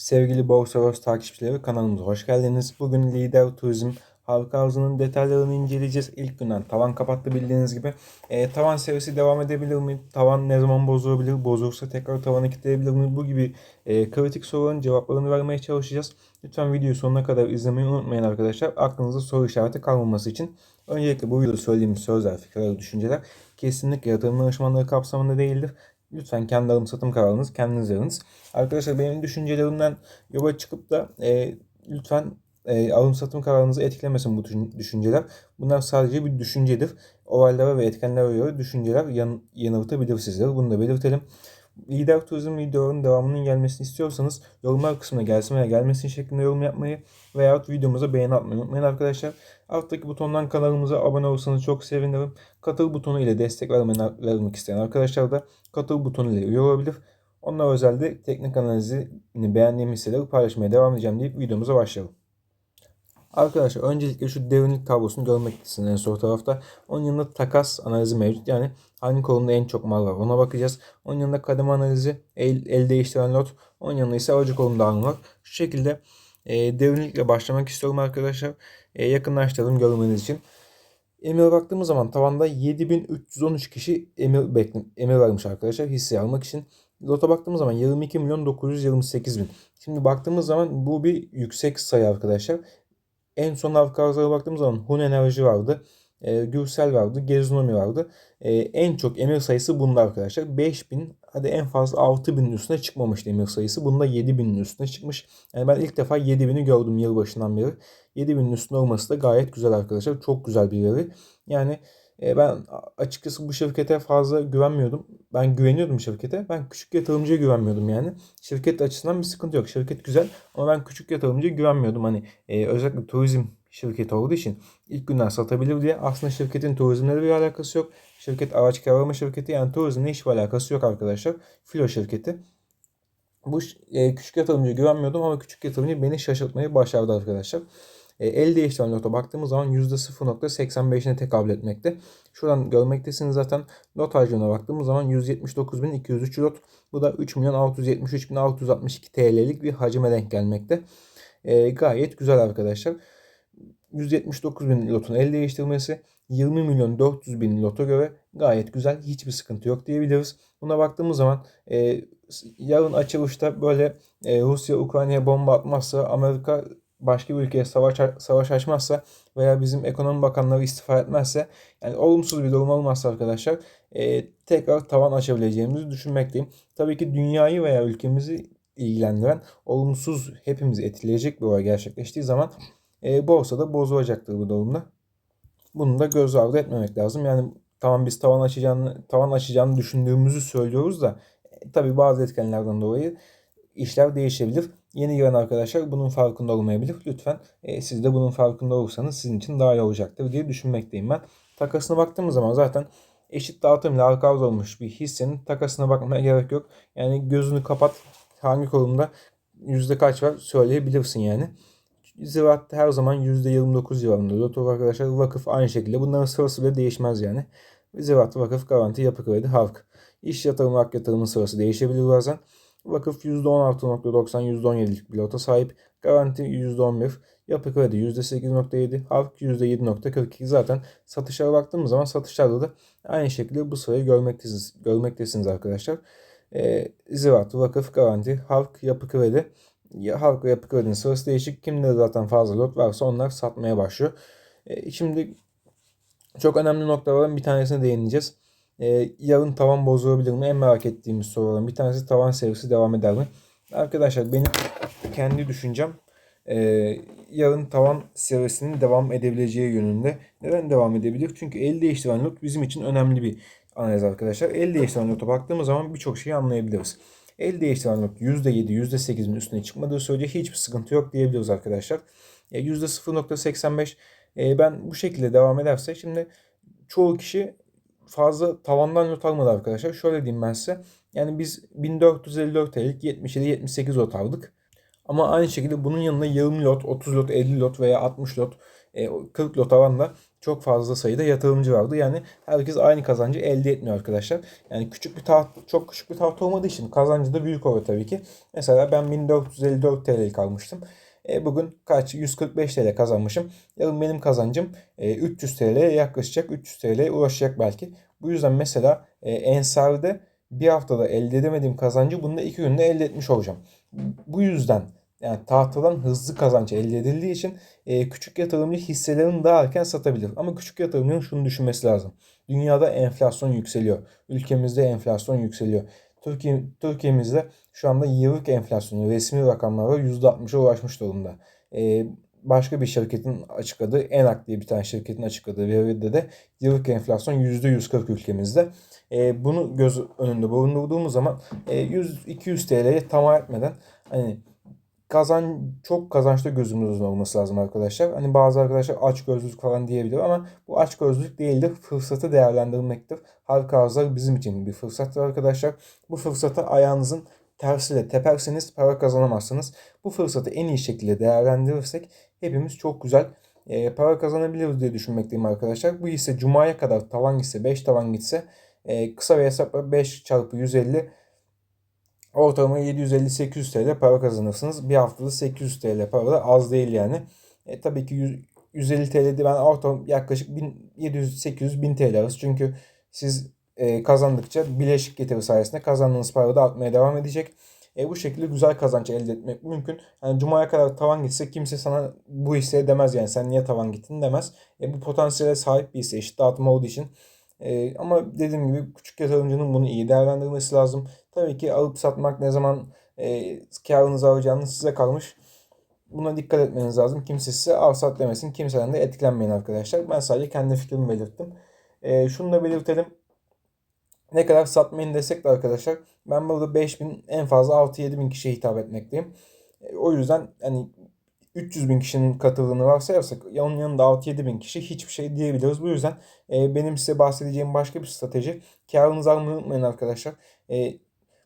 Sevgili Borsaros takipçileri kanalımıza hoş geldiniz. Bugün Lider Turizm halka arzının detaylarını inceleyeceğiz. İlk günden tavan kapattı bildiğiniz gibi. E, tavan serisi devam edebilir mi? Tavan ne zaman bozulabilir? Bozulursa tekrar tavanı kilitleyebilir mi? Bu gibi e, kritik soruların cevaplarını vermeye çalışacağız. Lütfen videoyu sonuna kadar izlemeyi unutmayın arkadaşlar. Aklınızda soru işareti kalmaması için. Öncelikle bu videoda söylediğim sözler, fikirler, düşünceler kesinlikle yatırım danışmanlığı kapsamında değildir. Lütfen kendi alım satım kararınızı kendiniz veriniz. Arkadaşlar benim düşüncelerimden yola çıkıp da e, lütfen e, alım satım kararınızı etkilemesin bu düşünceler. Bunlar sadece bir düşüncedir. Olaylara ve etkenlere göre düşünceler yan, yanıltabilir sizleri. Bunu da belirtelim. Lider Turizm videolarının devamının gelmesini istiyorsanız yorumlar kısmına gelsin veya gelmesin şeklinde yorum yapmayı veya videomuza beğeni atmayı unutmayın arkadaşlar. Alttaki butondan kanalımıza abone olursanız çok sevinirim. Katıl butonu ile destek vermek isteyen arkadaşlar da katıl butonu ile üye olabilir. Onlar özelde teknik analizini beğendiğim hisseleri paylaşmaya devam edeceğim deyip videomuza başlayalım. Arkadaşlar öncelikle şu derinlik tablosunu görmektesiniz en sol tarafta. Onun yanında takas analizi mevcut. Yani hangi kolumda en çok mal var ona bakacağız. Onun yanında kademe analizi, el, el değiştiren lot. Onun yanında ise alıcı kolumda alım var. Şu şekilde e, derinlikle başlamak istiyorum arkadaşlar. E, yakınlaştıralım görmeniz için. Emir baktığımız zaman tavanda 7313 kişi emir, bekle, emir vermiş arkadaşlar hisse almak için. Lota baktığımız zaman 22 milyon 928 bin. Şimdi baktığımız zaman bu bir yüksek sayı arkadaşlar. En son halka arzlara baktığımız zaman Hun Enerji vardı. E, Gürsel vardı. Geznomi vardı. E, en çok emir sayısı bunda arkadaşlar. 5000 hadi en fazla 6000'in üstüne çıkmamış emir sayısı. Bunda 7000'in üstüne çıkmış. Yani ben ilk defa 7000'i gördüm yılbaşından beri. 7000'in üstünde olması da gayet güzel arkadaşlar. Çok güzel bir veri. Yani e, ben açıkçası bu şirkete fazla güvenmiyordum. Ben güveniyordum şirkete. Ben küçük yatırımcıya güvenmiyordum yani. Şirket açısından bir sıkıntı yok. Şirket güzel ama ben küçük yatırımcıya güvenmiyordum. Hani e, özellikle turizm şirketi olduğu için ilk günden satabilir diye. Aslında şirketin turizmle bir alakası yok. Şirket araç kiralama şirketi yani turizmle hiçbir alakası yok arkadaşlar. Filo şirketi. Bu e, küçük yatırımcıya güvenmiyordum ama küçük yatırımcı beni şaşırtmayı başardı arkadaşlar. E, el değiştiren loto baktığımız zaman %0.85'ine tekabül etmekte. Şuradan görmektesiniz zaten lot harcına baktığımız zaman 179.203 lot. Bu da 3.673.662 TL'lik bir hacime denk gelmekte. E, gayet güzel arkadaşlar. 179 bin lotun el değiştirmesi 20 milyon 400 bin lota göre gayet güzel. Hiçbir sıkıntı yok diyebiliriz. Buna baktığımız zaman e, yarın açılışta böyle e, Rusya Ukrayna'ya bomba atmazsa Amerika başka bir ülkeye savaş, savaş açmazsa veya bizim ekonomi bakanları istifa etmezse yani olumsuz bir durum olmazsa arkadaşlar e, tekrar tavan açabileceğimizi düşünmekteyim. Tabii ki dünyayı veya ülkemizi ilgilendiren olumsuz hepimizi etkileyecek bir olay gerçekleştiği zaman e, borsada bozulacaktır bu durumda. Bunu da göz ardı etmemek lazım. Yani tamam biz tavan açacağını tavan açacağını düşündüğümüzü söylüyoruz da e, tabii bazı etkenlerden dolayı işler değişebilir. Yeni giren arkadaşlar bunun farkında olmayabilir. Lütfen e, siz de bunun farkında olursanız sizin için daha iyi olacaktır diye düşünmekteyim ben. Takasına baktığımız zaman zaten eşit dağıtım ile arka olmuş bir hissenin takasına bakmaya gerek yok. Yani gözünü kapat hangi kolumda yüzde kaç var söyleyebilirsin yani. Ziraat her zaman %29 civarında. Loto arkadaşlar vakıf aynı şekilde. Bunların sırası bile değişmez yani. Ziraat, vakıf, garanti, yapı kredi, halk. İş yatırımı, hak yatırımın sırası değişebilir bazen. Vakıf %16.90, %17'lik bir lota sahip. Garanti %11, yapı kredi %8.7, halk %7.42. Zaten satışlara baktığımız zaman satışlarda da aynı şekilde bu sırayı görmektesiniz, görmektesiniz arkadaşlar. E, ziraat, vakıf, garanti, halk, yapı kredi ya halk ve yapı kredinin sırası değişik. Kimde zaten fazla lot varsa onlar satmaya başlıyor. E, şimdi çok önemli noktaların bir tanesine değineceğiz. E, yarın tavan bozulabilir mi? En merak ettiğimiz soruların bir tanesi tavan serisi devam eder mi? Arkadaşlar benim kendi düşüncem e, yarın tavan serisinin devam edebileceği yönünde. Neden devam edebilir? Çünkü el değiştiren lot bizim için önemli bir analiz arkadaşlar. El değiştiren lota baktığımız zaman birçok şeyi anlayabiliriz. El değiştiren not %7, %8'in üstüne çıkmadığı sürece hiçbir sıkıntı yok diyebiliriz arkadaşlar. E, %0.85 e, ben bu şekilde devam ederse şimdi çoğu kişi fazla tavandan not almadı arkadaşlar. Şöyle diyeyim ben size. Yani biz 1454 TL'lik 77-78 lot aldık. Ama aynı şekilde bunun yanında 20 lot, 30 lot, 50 lot veya 60 lot, 40 lot alan da çok fazla sayıda yatırımcı vardı. Yani herkes aynı kazancı elde etmiyor arkadaşlar. Yani küçük bir taht, çok küçük bir taht olmadığı için kazancı da büyük oluyor tabii ki. Mesela ben 1454 TL'lik almıştım. E, bugün kaç? 145 TL kazanmışım. Yarın benim kazancım e, 300 TL'ye yaklaşacak. 300 TL'ye ulaşacak belki. Bu yüzden mesela e, Ensar'da bir haftada elde edemediğim kazancı bunda iki günde elde etmiş olacağım. Bu yüzden yani tahtadan hızlı kazanç elde edildiği için e, küçük yatırımcı hisselerini daha erken satabilir. Ama küçük yatırımcının şunu düşünmesi lazım. Dünyada enflasyon yükseliyor. Ülkemizde enflasyon yükseliyor. Türkiye, Türkiye'mizde şu anda yıllık enflasyonu resmi rakamlara %60'a ulaşmış durumda. E, başka bir şirketin açıkladığı, Enak diye bir tane şirketin açıkladığı veride de yıllık enflasyon %140 ülkemizde. E, bunu göz önünde bulundurduğumuz zaman e, 100-200 TL'ye tamam etmeden hani kazan çok kazançlı gözümüzün olması lazım arkadaşlar. Hani bazı arkadaşlar aç gözlülük falan diyebilir ama bu aç gözlülük değildir. Fırsatı değerlendirmektir. Halka arzlar bizim için bir fırsattır arkadaşlar. Bu fırsata ayağınızın tersiyle teperseniz para kazanamazsınız. Bu fırsatı en iyi şekilde değerlendirirsek hepimiz çok güzel e, para kazanabiliriz diye düşünmekteyim arkadaşlar. Bu ise Cuma'ya kadar tavan gitse 5 tavan gitse e, kısa bir hesapla 5 çarpı 150 Ortalama 750-800 TL para kazanırsınız. Bir haftada 800 TL para da az değil yani. E, tabii ki 100, 150 TL'de ben ortalama yaklaşık 700-800 TL arası. Çünkü siz e, kazandıkça bileşik getiri sayesinde kazandığınız para da artmaya devam edecek. E, bu şekilde güzel kazanç elde etmek mümkün. Yani Cuma'ya kadar tavan gitse kimse sana bu hisseye demez yani sen niye tavan gittin demez. E, bu potansiyele sahip bir hisse eşit dağıtım olduğu için e, ama dediğim gibi küçük yatırımcının bunu iyi değerlendirmesi lazım. Tabii ki alıp satmak ne zaman e, karınızı alacağınız size kalmış. Buna dikkat etmeniz lazım. Kimse size al sat demesin. Kimseden de etkilenmeyin arkadaşlar. Ben sadece kendi fikrimi belirttim. E, şunu da belirtelim. Ne kadar satmayın desek de arkadaşlar ben burada 5000 en fazla 6-7 bin kişiye hitap etmekteyim. E, o yüzden hani 300 bin kişinin katıldığını varsayarsak onun yanında 6-7 bin kişi hiçbir şey diyebiliyoruz. Bu yüzden e, benim size bahsedeceğim başka bir strateji. Karınızı almayı unutmayın arkadaşlar. E,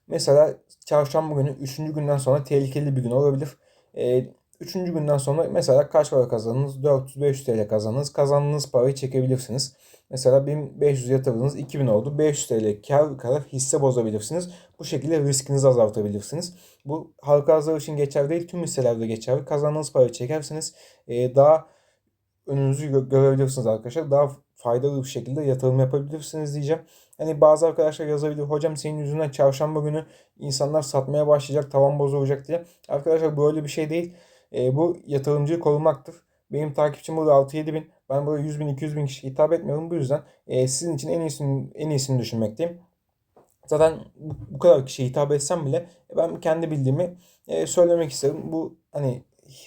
mesela çarşamba günü 3. günden sonra tehlikeli bir gün olabilir. E, 3. günden sonra mesela kaç para kazandınız? 400-500 TL kazandınız. Kazandığınız parayı çekebilirsiniz. Mesela 1500 yatırdınız 2000 oldu. 500 TL kar kadar hisse bozabilirsiniz. Bu şekilde riskinizi azaltabilirsiniz. Bu halka arzlar için geçerli değil. Tüm hisselerde geçerli. Kazandığınız parayı çekerseniz e, daha önünüzü gö- görebilirsiniz arkadaşlar. Daha faydalı bir şekilde yatırım yapabilirsiniz diyeceğim. Hani bazı arkadaşlar yazabilir. Hocam senin yüzünden çarşamba günü insanlar satmaya başlayacak, tavan bozulacak diye. Arkadaşlar böyle bir şey değil. E, bu yatırımcıyı korumaktır. Benim takipçim burada 6-7 bin. Ben böyle 100 bin 200 bin kişi hitap etmiyorum. Bu yüzden e, sizin için en iyisini, en iyisini düşünmekteyim. Zaten bu, kadar kişiye hitap etsem bile ben kendi bildiğimi e, söylemek isterim. Bu hani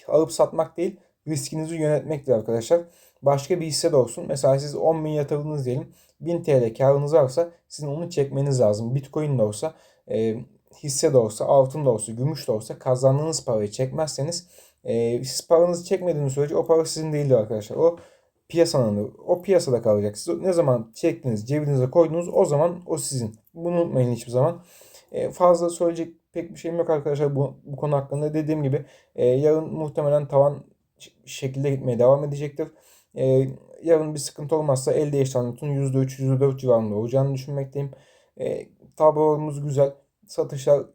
alıp satmak değil riskinizi yönetmektir arkadaşlar. Başka bir hisse de olsun. Mesela siz 10 bin yatırdınız diyelim. 1000 TL karınız varsa sizin onu çekmeniz lazım. Bitcoin de olsa, e, hisse de olsa, altın da olsa, gümüş de olsa kazandığınız parayı çekmezseniz e, siz paranızı çekmediğiniz sürece o para sizin değildir arkadaşlar. O piyasanın o piyasada kalacak. Siz ne zaman çektiniz, cebinize koydunuz o zaman o sizin. Bunu unutmayın hiçbir zaman. E, fazla söyleyecek pek bir şeyim yok arkadaşlar bu, bu konu hakkında. Dediğim gibi e, yarın muhtemelen tavan şekilde gitmeye devam edecektir. E, yarın bir sıkıntı olmazsa el değiştirenlerin %3, %4 civarında olacağını düşünmekteyim. E, tablolarımız güzel. Satışlar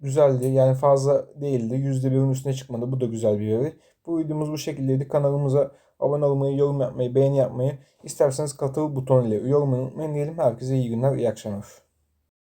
güzeldi. Yani fazla değildi. %1'in üstüne çıkmadı. Bu da güzel bir veri. Bu videomuz bu şekildeydi. Kanalımıza abone olmayı, yorum yapmayı, beğeni yapmayı, isterseniz katıl butonu ile üye unutmayın diyelim. Herkese iyi günler, iyi akşamlar.